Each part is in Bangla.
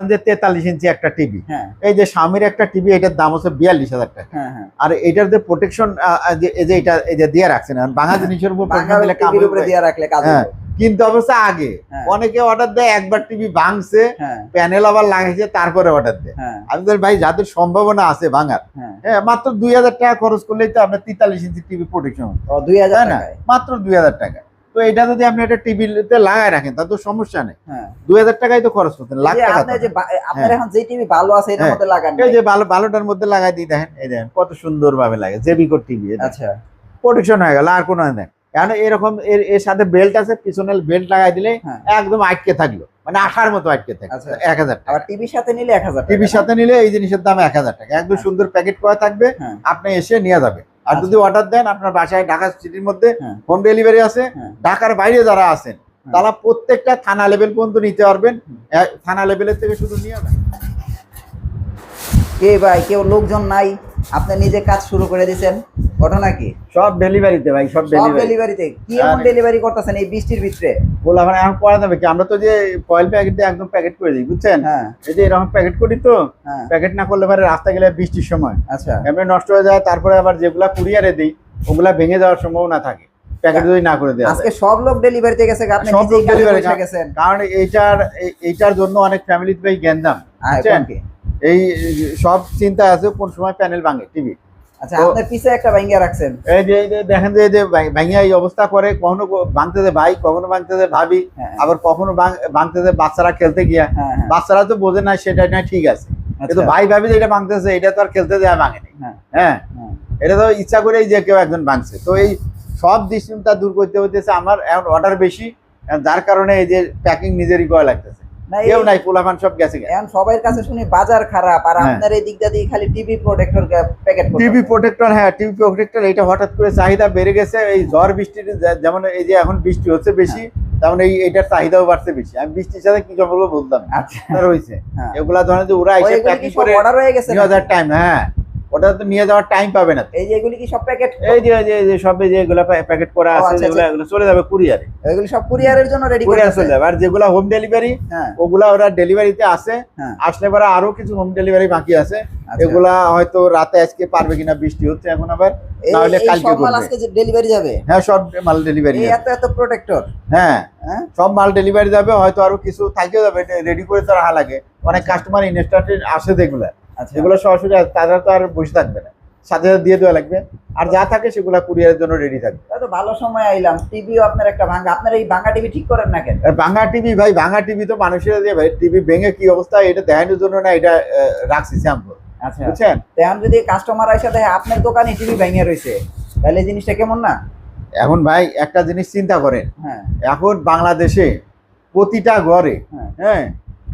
যে তেতাল্লিশ ইঞ্চি একটা টিভি হ্যাঁ। এই যে স্বামীর একটা টিভি এটার দাম হচ্ছে বিয়াল্লিশ হাজার টাকা। হ্যাঁ হ্যাঁ। আর এটার যে প্রোটেকশন যে এটা এই যে দিয়ে রাখছেন জিনিসের উপর। দিয়ে রাখলে কিন্তু অবশ্য আগে। অনেকে অর্ডার দেয় একবার টিভি ভাঙছে প্যানেল আবার লাগাইছে তারপরে অর্ডার দেয়। আমি বলি, ভাই যাদের সম্ভাবনা আছে ভাঙার হ্যাঁ। মাত্র দুই হাজার টাকা খরচ করলেই তো আপনার তেতাল্লিশ ইঞ্চি টিভি প্রোটেকশন দুই হাজার না? মাত্র দুই হাজার টাকা তো এটা যদি আপনি একটা টিভিতে লাগায় রাখেন তার তো সমস্যা নেই হ্যাঁ দুই হাজার টাকাই তো খরচ করতেন লাখ টাকা আপনার যে হ্যাঁ। এখন টিভি ভালো আছে এটার হ্যাঁ। মধ্যে লাগান এই যে ভালো ভালোটার মধ্যে লাগাই দিই দেখেন এই দেখেন কত সুন্দর ভাবে লাগে জেবিকোর টিভি আচ্ছা প্রোটেকশন হয়ে গেল আর কোনো নেই কারণ এরকম এর এর সাথে বেল্ট আছে পিছনে বেল্ট লাগাই দিলে হ্যাঁ। একদম আটকে থাকল মানে আঠার মতো আটকে থাকে আচ্ছা। এক হাজার টাকা টিভির সাথে নিলে এক হাজার টিভির সাথে নিলে এই জিনিসের দাম এক হাজার টাকা একদম হ্যাঁ। সুন্দর প্যাকেট করা থাকবে হ্যাঁ। আপনি এসে নিয়ে যাবেন আর আচ্ছা। যদি অর্ডার দেন আপনার বাসায় ঢাকা সিটির মধ্যে হ্যাঁ। হোম ডেলিভারি আছে হ্যাঁ। ঢাকার বাইরে যারা আছেন তারা প্রত্যেকটা থানা লেভেল পর্যন্ত নিতে পারবেন থানা লেভেলের থেকে শুধু নিয়ে যাবেন কে ভাই কেউ লোকজন নাই আপনি নিজে কাজ শুরু করে দিয়েছেন ঘটনা কি? সব ডেলিভারিতে ভাই সব ডেলিভারিতে। কি এমন ডেলিভারি। করতেছেন এই বৃষ্টির ভিতরে? বলা মানে এখন করা যাবে কি? আমরা তো যে ফয়েল প্যাকেট দিয়ে একদম প্যাকেট করে দিই বুঝছেন? হ্যাঁ। এই যে এরকম প্যাকেট করি তো হ্যাঁ। প্যাকেট না করলে পরে রাস্তা গেলে বৃষ্টির সময়। আচ্ছা। এমনি নষ্ট হয়ে যায় তারপরে আবার যেগুলা কুরিয়ারে দিই ওগুলা ভেঙে যাওয়ার সম্ভাবনা থাকে। প্যাকেট যদি না করে আজকে সব লোক ডেলিভারিতে গেছে আপনি সব লোক গেছেন। কারণ এইটার এই- এইটার জন্য অনেক ফ্যামিলিতে ভাই গ্যাঞ্জাম হ্যাঁ, বুঝছেন? এই সব চিন্তা আছে কোন সময় প্যানেল ভাঙে টিভি আচ্ছা তো- আপনার পিছে একটা ভাঙ্গিয়া রাখছেন। এই যে দেখেন যে যে ভাই- এই অবস্থা করে কখনো ভাঙতে ভাই কখনো ভাঙতে ভাবি হ্যাঁ। আবার কখনো ভাঙতে যে বাচ্চারা খেলতে গিয়া হ্যাঁ হ্যাঁ। বাচ্চারা তো বোঝে না সেটা না ঠিক আছে। কিন্তু আচ্ছা, ভাই ভাবি যে এটা ভাঙতেছে এটা তো আর খেলতে দেওয়া ভাঙেনি হ্যাঁ। এটা তো ইচ্ছা করেই যে কেউ একজন ভাঙছে। তো এই সব দুশ্চিন্তা দূর করতে হইতেছে আমার এখন অর্ডার বেশি যার কারণে এই যে প্যাকিং নিজেরই করা লাগতেছে। কেউ নাই পোলাপান সব গেছে গেছে এখন সবার কাছে শুনি বাজার খারাপ আর হ্যাঁ। আপনার এই দিকটা দিয়ে খালি TV protector packet TV protector হ্যাঁ টিভি প্রোটেক্টর এটা হঠাৎ করে চাহিদা বেড়ে গেছে এই ঝড় বৃষ্টির যেমন এই যে এখন বৃষ্টি হচ্ছে বেশি তেমন এই এটার চাহিদাও বাড়ছে বেশি। আমি বৃষ্টির সাথে কি সম্পর্ক বলতাম। আচ্ছা। আপনার হ্যাঁ। এগুলা ধরেন যে ওরা এসে প্যাকিং করে অর্ডার হয়ে গেছে টাইম হ্যাঁ। ওটা তো নিয়ে যাওয়ার টাইম পাবে না এই যে এগুলি কি সব প্যাকেট এই যে এই যে- সব এই যে এগুলা প্যাকেট করা আছে আচ্ছা, যেগুলো এগুলো চলে যাবে কুরিয়ারে এগুলি সব কুরিয়ারের জন্য রেডি করে চলে যাবে। আর যেগুলা হোম ডেলিভারি হ্যাঁ। ওগুলা ওরা ডেলিভারিতে আছে হ্যাঁ। আসলে পরে আরও কিছু হোম ডেলিভারি বাকি আছে। আচ্ছা। এগুলা হয়তো রাতে আজকে পারবে কিনা বৃষ্টি হচ্ছে এখন আবার। এই কালকে সব মাল করবে। আজকে ডেলিভারি যাবে? হ্যাঁ সব মাল ডেলিভারি এত এত প্রোটেক্টর হ্যাঁ। হ্যাঁ? সব মাল ডেলিভারি যাবে হয়তো আরও কিছু থাকেও যাবে। রেডি করে তো রাখা লাগে। অনেক কাস্টমার ইনস্ট্যান্ট আসে যেগুলা আচ্ছা। যেগুলো সরাসরি তারা তো আর বসে থাকবে না। সাথে সাথে দিয়ে দেওয়া লাগবে। আর যা থাকে সেগুলা কুরিয়ারের জন্য রেডি থাকবে। তো ভালো সময় আইলাম। টিভিও আপনার একটা ভাঙা। আপনার এই ভাঙা টিভি ঠিক করেন না কেন? ভাঙা টিভি ভাই ভাঙা টিভি তো মানুষের দিয়ে ভাই টিভি ভেঙে কি অবস্থা? এটা দেখানোর জন্য না এটা রাখছি স্যাম্পল আচ্ছা। বুঝছেন? তেমন যদি কাস্টমার আইসা দেখে আপনার দোকানে টিভি ভেঙে রয়েছে তাহলে জিনিসটা কেমন না? এখন ভাই একটা জিনিস চিন্তা করেন। হ্যাঁ। এখন বাংলাদেশে প্রতিটা ঘরে হ্যাঁ। হ্যাঁ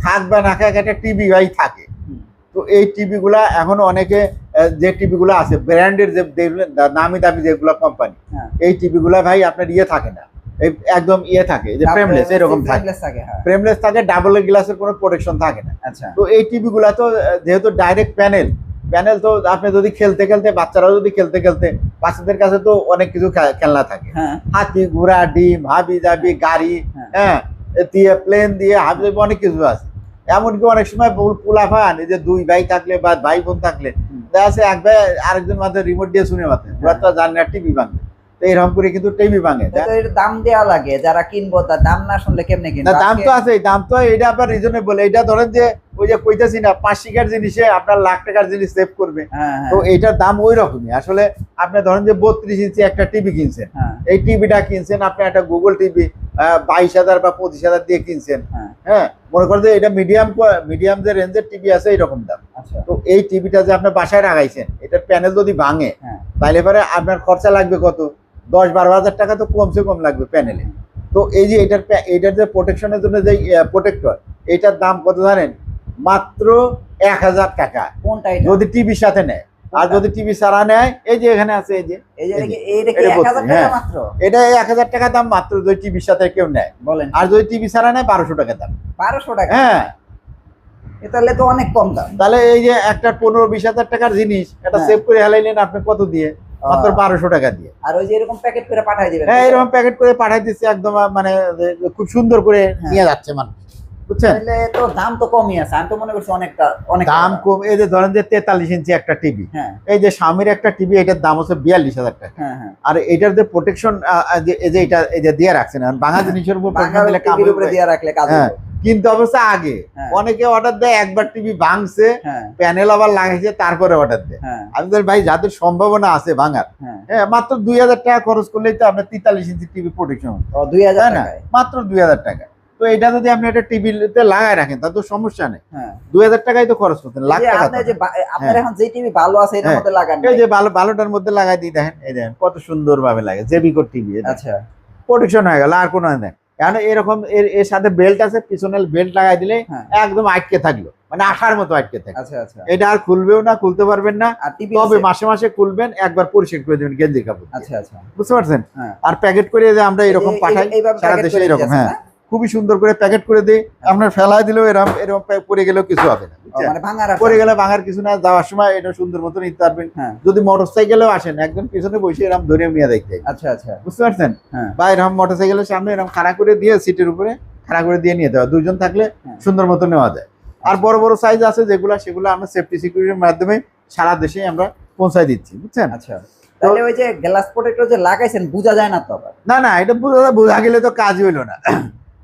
থাক বা না থাক একটা টিভি ভাই থাকে। তো এই টিভিগুলা এখন অনেকে যে টিভিগুলো আছে ব্র্যান্ডের যে নামি দামি যেগুলো কোম্পানি হ্যাঁ। এই টিভিগুলা ভাই আপনার ইয়ে থাকে না। একদম ইয়ে থাকে যে ফ্রেমলেস এরকম থাকে। ফ্রেমলেস থাকে হ্যাঁ। ডাবল গ্লাসের কোনো প্রোটেকশন থাকে না। আচ্ছা। তো এই টিভিগুলা তো যেহেতু ডাইরেক্ট প্যানেল প্যানেল তো আপনি যদি খেলতে খেলতে বাচ্চারাও যদি খেলতে খেলতে বাচ্চাদের কাছে তো অনেক কিছু খেলনা থাকে। হ্যাঁ। হাতি ঘোড়া ডিম হাবি জাবি গাড়ি হ্যাঁ। হ্যাঁ দিয়ে প্লেন দিয়ে হাবি অনেক কিছু আছে। এমনকি অনেক সময় পোলা ফান এই যে দুই ভাই থাকলে বা ভাই বোন থাকলে। দেখা যাচ্ছে এক ভাই আরেকজন মাথায় রিমোট দিয়ে শুনে মাথায় ওরা তো জানে না টিভি ভাঙে তো এরকম করে কিন্তু টিভি ভাঙে দাম দেওয়া লাগে যারা কিনবো তার দাম না শুনলে কেমনে কিনবো? দাম তো আছে দাম তো এটা রিজনেবল এটা ধরেন যে ওই যে কইতেছি না পাঁচ শিকার জিনিসে আপনার লাখ টাকার জিনিস সেভ করবে। হ্যাঁ হ্যাঁ। তো এইটার দাম ওই রকমই। আসলে আপনি ধরেন যে বত্রিশ ইঞ্চি একটা টিভি কিনছেন হ্যাঁ। এই টিভিটা কিনছেন আপনি একটা গুগল টিভি বাইশ হাজার বা পঁচিশ হাজার দিয়ে কিনছেন হ্যাঁ। মনে করেন যে এটা মিডিয়াম মিডিয়াম যে রেঞ্জের টিভি আছে এইরকম দাম। আচ্ছা। তো এই টিভিটা যে আপনার বাসায় লাগাইছেন এটার প্যানেল যদি ভাঙে তাহলে পরে আপনার খরচা লাগবে কত? দশ বারো হাজার টাকা তো কমসে কম লাগবে প্যানেলে তো এই যে এটার এটার যে প্রোটেকশনের জন্য যে প্রোটেক্টর এটার দাম কত জানেন? মাত্র এক হাজার টাকা। কোনটা এটা? যদি টিভির সাথে নেয়। আর যদি টিভি ছাড়া নেয় এই যে এখানে আছে এই যে। এটা এক হাজার টাকা হ্যাঁ। দাম মাত্র যদি টিভির সাথে কেউ নেয়। বলেন। আর যদি টিভি ছাড়া নেয় বারোশো টাকা দাম। বারোশো টাকা? হ্যাঁ। তাহলে তো অনেক কম দাম। তাহলে এই যে একটা পনেরো বিশ হাজার টাকার জিনিস এটা হ্যাঁ। সেভ করে হেলাইলেন আপনি কত দিয়ে? মাত্র বারোশো টাকা দিয়ে। আর ওই যে এরকম প্যাকেট করে পাঠাই দিবেন। হ্যাঁ এরকম প্যাকেট করে পাঠাই দিচ্ছে একদম মানে খুব সুন্দর করে হ্যাঁ। নিয়ে যাচ্ছে মানুষ। বুঝছেন? তো দাম তো কমই আছে আমি তো মনে করছি অনেকটা অনেক দাম কম। এই যে ধরেন যে তেতাল্লিশ ইঞ্চি একটা টিভি হ্যাঁ। এই যে স্বামীর একটা টিভি এটার দাম হচ্ছে বিয়াল্লিশ হাজার টাকা। হ্যাঁ আর এটার যে প্রোটেকশন এই যে এটা এই যে দিয়ে রাখছেন বাংলা জিনিসের উপরে দিয়ে রাখলে কাজ হবে কিন্তু অবশ্য আগে। হ্যাঁ। অনেকে অর্ডার দেয় একবার টিভি ভাঙছে প্যানেল আবার লাগাইছে তারপরে অর্ডার দেয়। হ্যাঁ। আমি বলি, ভাই যাদের সম্ভাবনা আছে ভাঙার হ্যাঁ। হ্যাঁ মাত্র দুই হাজার টাকা খরচ করলেই তো আপনার তেতাল্লিশ ইঞ্চি টিভি প্রোটেকশন দুই হাজার না? মাত্র দুই হাজার টাকা তো এটা যদি আপনি একটা টিভিতে লাগায় রাখেন তার তো সমস্যা নেই। দুই হাজার টাকাই তো খরচ করতেন লাখ যে টাকা আপনার। এখন টিভি ভালো আছে এটার। মধ্যে লাগান এই যে ভালো ভালোটার মধ্যে লাগাই দিই দেখেন এই দেখেন কত সুন্দর ভাবে লাগে টিভি আচ্ছা। প্রোটেকশন হয়ে গেল আর কোনো নেই এখন এরকম এর এর সাথে বেল্ট আছে পিছনের বেল্ট লাগাই দিলে হ্যাঁ। একদম আটকে থাকল। মানে আঠার মতো আটকে থাকে। আচ্ছা আচ্ছা। এটা আর খুলবেও না খুলতে পারবেন না। তবে মাসে মাসে খুলবেন একবার পরিষ্কার করে দেবেন গেঞ্জি কাপড় আচ্ছা আচ্ছা। বুঝতে পারছেন? হ্যাঁ। আর প্যাকেট করে যে আমরা এরকম পাঠাই সারা দেশে এরকম হ্যাঁ? খুবই সুন্দর করে প্যাকেট করে দিই। আপনার ফেলায় দিলেও এরকম এরকম পরে গেলেও কিছু হবে না। বুঝছেন? মানে। গেলে ভাঙার কিছু না যাওয়ার সময় এটা সুন্দর মতো নিতে পারবেন। হ্যাঁ। যদি মোটর সাইকেলেও আসেন একজন পিছনে বসে এরকম ধরে নিয়ে দেখতে আচ্ছা আচ্ছা। বুঝতে পারছেন? হ্যাঁ। বা এরকম মোটর সাইকেলের সামনে এরকম খাড়া করে দিয়ে সিটের উপরে খাড়া করে দিয়ে নিয়ে দেওয়া দুজন থাকলে হ্যাঁ। সুন্দর মতো নেওয়া যায়। আর বড় বড় সাইজ আছে যেগুলো সেগুলো আমরা সেফটি সিকিউরিটির মাধ্যমে সারা দেশে আমরা পৌঁছায় দিচ্ছি। বুঝছেন? আচ্ছা। তাহলে ওই যে গ্লাস প্রোটেক্টর যে লাগাইছেন বোঝা যায় না তো না না এটা বোঝা বোঝা গেলে তো কাজ হইল না।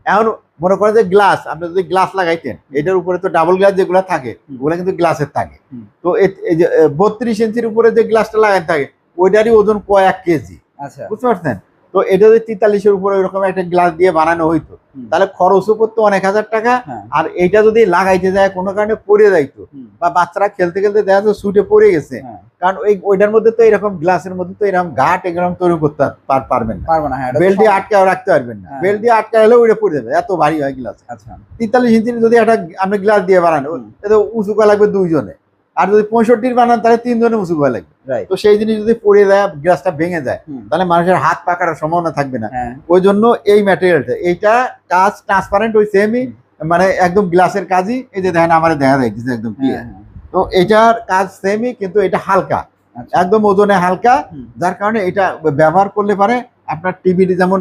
এখন মনে করেন যে গ্লাস আপনি যদি গ্লাস লাগাইতেন এটার উপরে তো ডাবল গ্লাস যেগুলো থাকে। ওগুলো কিন্তু গ্লাসের থাকে। তো এই যে বত্রিশ ইঞ্চির উপরে যে গ্লাসটা লাগাই থাকে ওইটারই ওজন কয়েক কেজি? আচ্ছা। বুঝতে পারছেন? তো এটা যদি তেতাল্লিশের উপরে ওইরকম একটা গ্লাস দিয়ে বানানো হইতো তাহলে খরচও পড়তো অনেক হাজার টাকা। হ্যাঁ। আর এইটা যদি লাগাইতে যায় কোনো কারণে পড়ে যাইতো। বা বাচ্চারা খেলতে খেলতে দেখা যাচ্ছে সুটে পড়ে গেছে। হ্যাঁ। কারণ ওই ওইটার মধ্যে তো এরকম গ্লাসের মধ্যে তো এরকম ঘাট এরকম তৈরি করতে পারবেন না। পারব না হ্যাঁ বেল দিয়ে আটকে রাখতে পারবেন না। বেল দিয়ে আটকা হলে ওইটা পড়ে যাবে এত ভারী হয় গ্লাস আচ্ছা। তেতাল্লিশ ইঞ্চির যদি একটা আপনি গ্লাস দিয়ে বানান হুম। এটা উঁচু করা লাগবে দুইজনে। আর যদি পঁয়ষট্টির বানান তাহলে তিনজনে উঁচু করা লাগবে। তো সেই জিনিস যদি পড়ে যায় গ্লাসটা ভেঙে যায় তাহলে মানুষের হাত পাকার সম্ভাবনা থাকবে না। হ্যাঁ। ওই জন্য এই ম্যাটেরিয়ালটা এইটা কাজ ট্রান্সপারেন্ট ওই সেমই মানে একদম গ্লাসের কাজই এই যে দেখেন আমার দেখা যাইতেছে একদম হ্যাঁ ক্লিয়ার হ্যাঁ। তো এটার কাজ সেমই কিন্তু এটা হালকা আচ্ছা। একদম ওজনে হালকা যার কারণে এটা ব্যবহার করলে পারে আপনার টিভি যেমন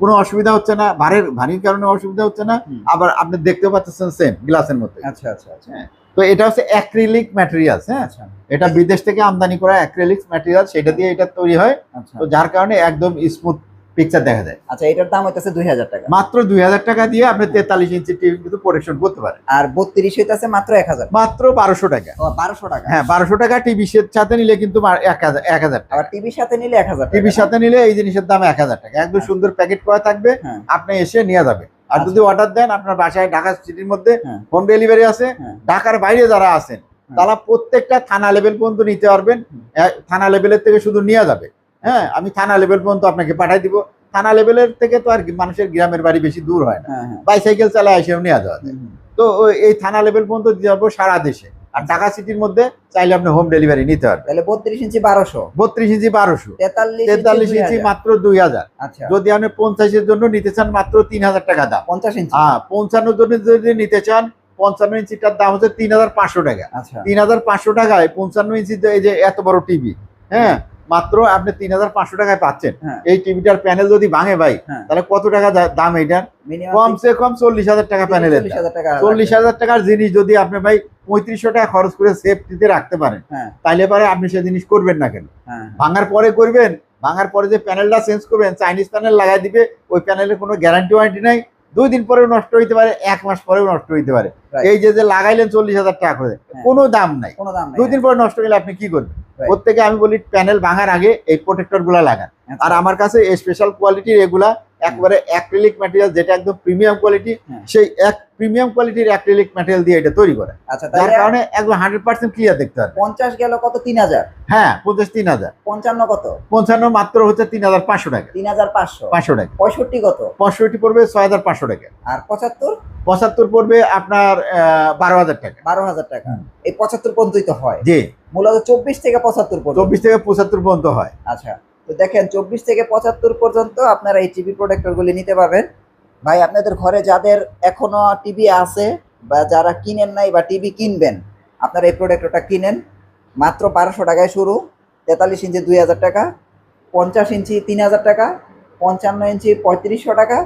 কোনো অসুবিধা হচ্ছে না ভারের ভারীর কারণে অসুবিধা হচ্ছে না আবার আপনি দেখতে পাচ্ছেন সেম গ্লাসের মধ্যে। আচ্ছা আচ্ছা আচ্ছা। তো এটা হচ্ছে অ্যাক্রিলিক ম্যাটেরিয়ালস হ্যাঁ? আচ্ছা। এটা বিদেশ থেকে আমদানি করা অ্যাক্রিলিক ম্যাটেরিয়াল সেটা দিয়ে এটা তৈরি হয়। আচ্ছা। তো যার কারণে একদম স্মুথ পিকচার দেখা যায়। আচ্ছা এটার দাম হইতেছে দুই হাজার টাকা। মাত্র দুই হাজার টাকা দিয়ে আপনি তেতাল্লিশ ইঞ্চি টিভি কিন্তু প্রোটেকশন করতে পারেন। আর বত্রিশ হইতেছে মাত্র এক হাজার। মাত্র বারোশো টাকা। ও বারোশো টাকা? হ্যাঁ বারোশো টাকা টিভি সাথে নিলে কিন্তু মা- এক হাজার এক হাজার টাকা। আবার টিভির সাথে নিলে এক হাজার টিভির সাথে নিলে এই জিনিসের দাম এক হাজার টাকা। একদম সুন্দর প্যাকেট করা থাকবে। হ্যাঁ। আপনি এসে নিয়ে যাবে আর আচ্ছা। যদি অর্ডার দেন আপনার বাসায় ঢাকা সিটির মধ্যে হ্যাঁ। হোম ডেলিভারি আছে হ্যাঁ। ঢাকার বাইরে যারা আছেন তারা প্রত্যেকটা থানা লেভেল পর্যন্ত নিতে পারবেন। থানা লেভেলের থেকে শুধু নিয়ে যাবে। হ্যাঁ আমি থানা লেভেল পর্যন্ত আপনাকে পাঠাই দিব। থানা লেভেলের থেকে তো আর কি মানুষের গ্রামের বাড়ি বেশি দূর হয় না। হ্যাঁ হ্যাঁ। বাইসাইকেল চালায় এসেও নিয়ে যাওয়া যায়। তো এই থানা লেভেল পর্যন্ত দিয়ে যাব সারা দেশে। আর ঢাকা সিটির মধ্যে চাইলে আপনি হোম ডেলিভারি নিতে পারবেন। তাহলে বত্রিশ ইঞ্চি বারোশো। বত্রিশ ইঞ্চি বারোশো। তেতাল্লিশ ইঞ্চি মাত্র দুই হাজার। আচ্ছা। যদি আপনি পঞ্চাশের জন্য নিতে চান মাত্র তিন হাজার টাকা দাম। পঞ্চাশ ইঞ্চি। হ্যাঁ পঞ্চান্ন জন্য যদি নিতে চান পঞ্চান্ন ইঞ্চিটার দাম হচ্ছে তিন হাজার পাঁচশো টাকা। আচ্ছা। তিন হাজার পাঁচশো টাকায় পঞ্চান্ন ইঞ্চি এই যে এত বড় টিভি। হ্যাঁ মাত্র আপনি তিন হাজার পাঁচশো টাকায় পাচ্ছেন। হ্যাঁ। এই টিভিটার প্যানেল যদি ভাঙে ভাই হ্যাঁ। তাহলে কত টাকা দাম এইটার? মিনিমাম কমসে কম চল্লিশ হাজার টাকা প্যানেলের চল্লিশ হাজার টাকার জিনিস যদি আপনি ভাই পঁয়ত্রিশশো টাকা খরচ করে সেফটিতে রাখতে পারেন হ্যাঁ। তাইলে পারে আপনি সে জিনিস করবেন না কেন? ভাঙার পরে করবেন ভাঙার পরে যে প্যানেলটা চেঞ্জ করবেন চাইনিজ প্যানেল লাগাই দিবে ওই প্যানেলের কোনো গ্যারান্টি ওয়ারেন্টি নাই। দুই দিন পরেও নষ্ট হইতে পারে এক মাস পরেও নষ্ট হইতে পারে। এই যে যে লাগাইলেন চল্লিশ হাজার টাকা করে হ্যাঁ। কোনো দাম নাই। কোনো দাম দুই দিন পরে নষ্ট হইলে আপনি কি করবেন? প্রত্যেকে আমি বলি প্যানেল ভাঙার আগে এই প্রোটেক্টরগুলা লাগান। আর আমার কাছে স্পেশাল কোয়ালিটির এগুলা একবারে অ্যাক্রিলিক ম্যাটেরিয়াল যেটা একদম প্রিমিয়াম কোয়ালিটি। সেই এক প্রিমিয়াম কোয়ালিটির অ্যাক্রিলিক ম্যাটেরিয়াল দিয়ে এটা তৈরি করে। আচ্ছা তাহলে কারণে একদম হান্ড্রেড পার্সেন্ট ক্লিয়ার দেখতে পারবে পঞ্চাশ গেল কত? তিন হাজার। হ্যাঁ পঞ্চাশ তিন হাজার। পঞ্চান্ন কত? পঞ্চান্ন মাত্র হচ্ছে তিন হাজার পাঁচশো টাকা। তিন হাজার পাঁচশো। পাঁচশো টাকা। পঁয়ষট্টি কত? পঁয়ষট্টি পড়বে ছয় হাজার পাঁচশো টাকা। আর পঁচাত্তর? পঁচাত্তর পড়বে আপনার বারো হাজার টাকা। বারো হাজার টাকা। এই পঁচাত্তর পর্যন্তই তো হয়। জি। মূলত চব্বিশ থেকে পঁচাত্তর পর্যন্ত। চব্বিশ থেকে পঁচাত্তর পর্যন্ত হয়। আচ্ছা। তো দেখেন চব্বিশ থেকে পঁচাত্তর পর্যন্ত আপনারা এই টিভি প্রোডাক্টরগুলি নিতে পারবেন। ভাই আপনাদের ঘরে যাদের এখনও টিভি আছে বা যারা কিনেন নাই বা টিভি কিনবেন আপনারা এই প্রোডাক্টরটা কিনেন। মাত্র বারোশো টাকায় শুরু তেতাল্লিশ ইঞ্চি দুই হাজার টাকা পঞ্চাশ ইঞ্চি তিন হাজার টাকা পঞ্চান্ন ইঞ্চি পঁয়ত্রিশশো টাকা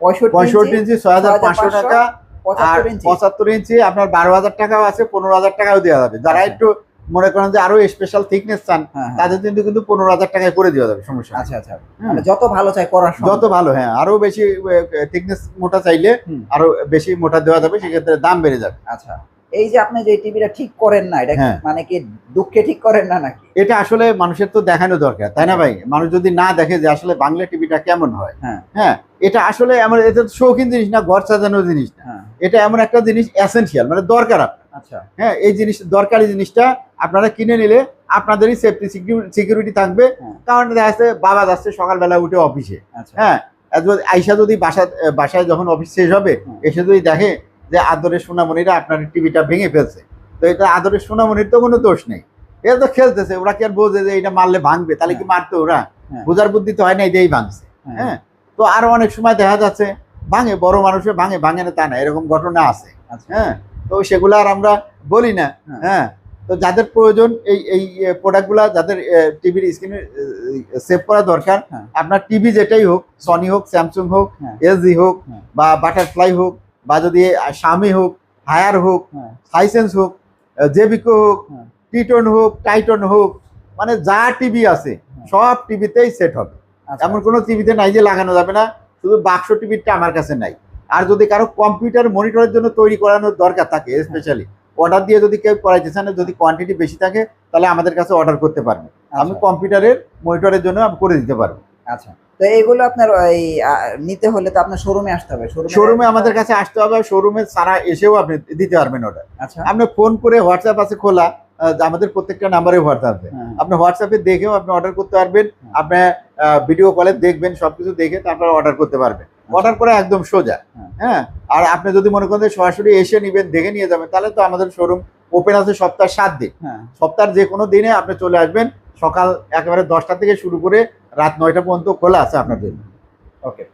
পঁয়ষট্টি ইঞ্চি ছয় হাজার পাঁচশো টাকা পঁচাত্তর ইঞ্চি। পঁচাত্তর ইঞ্চি আপনার বারো হাজার টাকাও আছে পনেরো হাজার টাকাও দেওয়া যাবে। যারা আচ্ছা। একটু মনে করেন যে আরও স্পেশাল থিকনেস চান হ্যাঁ, হ্যাঁ। তাদের কিন্তু কিন্তু পনেরো হাজার টাকায় করে দেওয়া যাবে সমস্যা আচ্ছা আচ্ছা। মানে যত ভালো চাই করার যত ভালো হ্যাঁ। আরও বেশি থিকনেস মোটা চাইলে আরও বেশি মোটা দেওয়া যাবে সেক্ষেত্রে দাম বেড়ে যাবে। আচ্ছা। এই যে আপনি যে টিভিটা ঠিক করেন না এটা হ্যাঁ। মানে কি দুঃখে ঠিক করেন না নাকি? এটা আসলে মানুষের তো দেখানো দরকার তাই না ভাই? মানুষ যদি না দেখে যে আসলে বাংলা টিভিটা কেমন হয় হ্যাঁ। এটা আসলে আমার এটা তো শৌখিন জিনিস না ঘর সাজানোর জিনিস না। এটা এমন একটা জিনিস এসেনশিয়াল মানে দরকার আপনার। আচ্ছা। হ্যাঁ এই জিনিস দরকারি জিনিসটা আপনারা কিনে নিলে আপনাদেরই সেফটি সিকিউরিটি থাকবে। হ্যাঁ। কারণ দেখা যাচ্ছে বাবা যাচ্ছে সকালবেলা উঠে অফিসে আচ্ছা। হ্যাঁ আইসা যদি বাসা বাসায় যখন অফিস শেষ হবে এসে যদি দেখে যে আদরের সোনামণিরা আপনার টিভিটা ভেঙে ফেলছে তো এটা আদরের সোনামণির তো কোনো দোষ নেই। এরা তো খেলতেছে ওরা কি আর বোঝে যে এটা মারলে ভাঙবে? তাহলে কি মারতো ওরা? হ্যাঁ। বোঝার বুদ্ধি তো হয় না এটাই ভাঙছে। হ্যাঁ। হ্যাঁ তো আরও অনেক সময় দেখা যাচ্ছে ভাঙে বড় মানুষে ভাঙে ভাঙে না তা না এরকম ঘটনা আছে। আচ্ছা। হ্যাঁ তো সেগুলো আর আমরা বলি না। হ্যাঁ। হ্যাঁ তো যাদের প্রয়োজন এই এই প্রোডাক্টগুলো যাদের টিভির স্ক্রিনে সেভ করা দরকার হ্যাঁ। আপনার টিভি যেটাই হোক সনি হোক স্যামসুং হোক হ্যাঁ। এলজি হোক হ্যাঁ। বা বাটারফ্লাই হোক বা যদি স্বামী হোক হায়ার হোক সাইসেন্স হোক জেবিকো হোক হ্যাঁ। টিটন হোক টাইটন হোক মানে যা টিভি আছে হ্যাঁ। সব টিভিতেই সেট হবে আচ্ছা, এমন কোনো টিভিতে নাই যে লাগানো যাবে না শুধু বাক্স টিভিটা আমার কাছে নাই আর যদি কারও কম্পিউটার মনিটরের জন্য তৈরি করানোর দরকার থাকে স্পেশালি অর্ডার দিয়ে যদি কেউ করাইতে চান যদি কোয়ান্টিটি বেশি থাকে তাহলে আমাদের কাছে অর্ডার করতে পারবে। আমি আচ্ছা, কম্পিউটারের মনিটরের জন্য আমি করে দিতে পারব। আচ্ছা। তো এইগুলো আপনার এই নিতে হলে তো আপনার শোরুমে আসতে হবে। শোরুমে আমাদের কাছে আসতে হবে শোরুমে সারা এসেও আপনি দিতে পারবেন অর্ডার আচ্ছা। আপনি ফোন করে হোয়াটসঅ্যাপ আছে খোলা আমাদের প্রত্যেকটা নাম্বারে হোয়াটসঅ্যাপ হ্যাঁ, আপনি হোয়াটসঅ্যাপে দেখেও আপনি অর্ডার করতে পারবেন হুম। আপনি ভিডিও কলে দেখবেন সবকিছু দেখে তারপর অর্ডার করতে পারবেন। অর্ডার করা একদম সোজা। হ্যাঁ। আর আপনি যদি মনে করেন সরাসরি এসে নিবেন দেখে নিয়ে যাবেন তাহলে তো আমাদের শোরুম ওপেন আছে সপ্তাহ সাত দিন। হ্যাঁ। সপ্তাহের যে কোনো দিনে আপনি চলে আসবেন সকাল একেবারে দশটা থেকে শুরু করে রাত নয়টা পর্যন্ত খোলা আছে আপনার জন্য। ওকে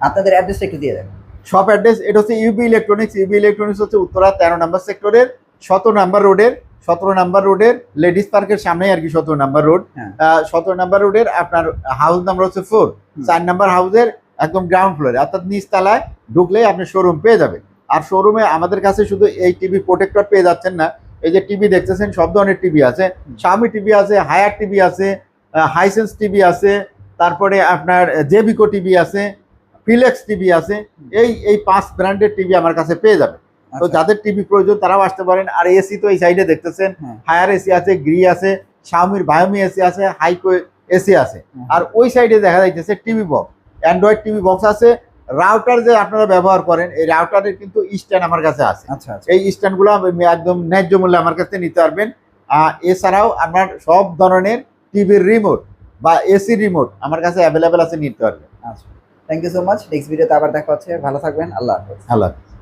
আপনাদের অ্যাড্রেসটা একটু দিয়ে দেবেন শপ অ্যাড্রেস এটা হচ্ছে ইউবি ইলেকট্রনিক্স ইউবি ইলেকট্রনিক্স হচ্ছে উত্তরা তেরো নম্বর সেক্টরের সতেরো নাম্বার রোডের সতেরো নাম্বার রোডের লেডিস পার্কের সামনেই আর কি সতেরো নাম্বার রোড হ্যাঁ। সতেরো নাম্বার রোডের আপনার হাউস নাম্বার হচ্ছে ফোর চার নাম্বার হাউসের একদম গ্রাউন্ড ফ্লোরে অর্থাৎ নিচ তলায় ঢুকলেই আপনি শোরুম পেয়ে যাবেন। আর শোরুমে আমাদের কাছে শুধু এই টিভি প্রোটেক্টর পেয়ে যাচ্ছেন না। এই যে টিভি দেখতেছেন সব ধরনের টিভি আছে। শাওমি টিভি আছে হায়ার টিভি আছে হাইসেন্স টিভি আছে তারপরে আপনার জেবিকো টিভি আছে ফিলেক্স টিভি আছে। এই এই পাঁচ ব্র্যান্ডের টিভি আমার কাছে পেয়ে যাবে তো আচ্ছা, যাদের টিভি প্রয়োজন তারাও আসতে পারেন। আর এসি তো এই সাইডে দেখতেছেন। হ্যাঁ। হায়ার এসি আছে গ্রি আছে শাওমির বায়োমি এসি আছে হাইকো এসি আছে। আর ওই সাইডে দেখা যাইতেছে TV box Android TV box আছে। রাউটার যে আপনারা ব্যবহার করেন এই রাউটারের কিন্তু স্ট্যান্ড আমার কাছে আছে। আচ্ছা আচ্ছা। এই স্ট্যান্ডগুলো আমি একদম ন্যায্য মূল্যে আমার কাছে নিতে পারবেন। এছাড়াও আপনার সব ধরনের টিভির রিমোট বা এসি রিমোট আমার কাছে অ্যাভেলেবেল আছে নিতে পারবেন। আচ্ছা। Thank you so much next ভিডিওতে আবার দেখা হচ্ছে। ভালো থাকবেন। আল্লাহ হাফেজ। আল্লাহ হাফেজ।